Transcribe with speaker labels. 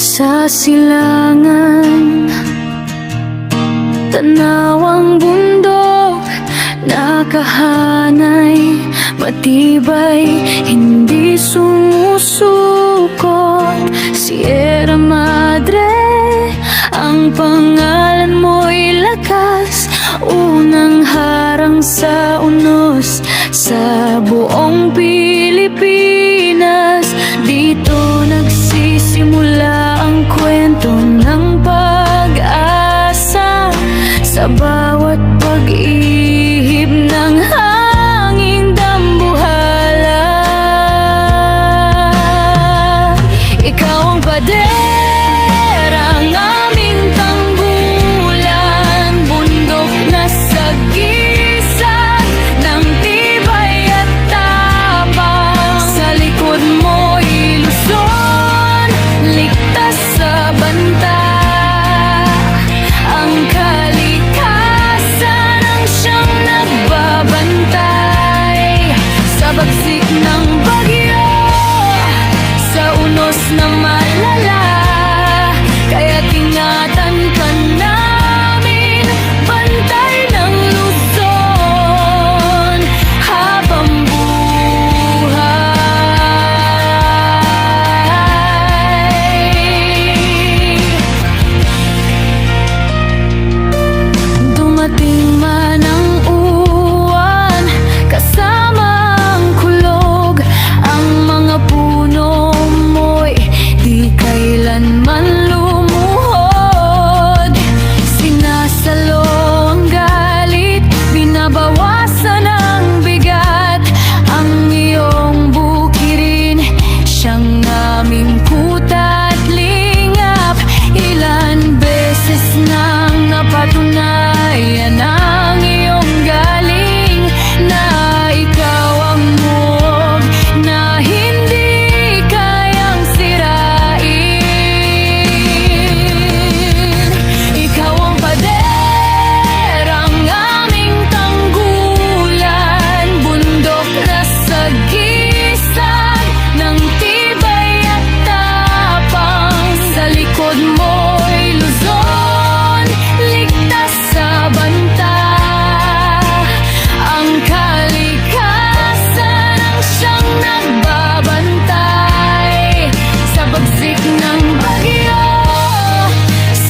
Speaker 1: Sa silangan Tanawang bundok Nakahanay Matibay Hindi sumusukot Sierra Madre Ang pangalan mo'y lakas Unang harang sa unos Sa Sa bawat pag-ihip ng hangin dambuhala Ikaw ang pader, ang aming tanggulan Bundok na sagisag ng tibay at tapang Sa likod mo ilusyon, ligtas sa banta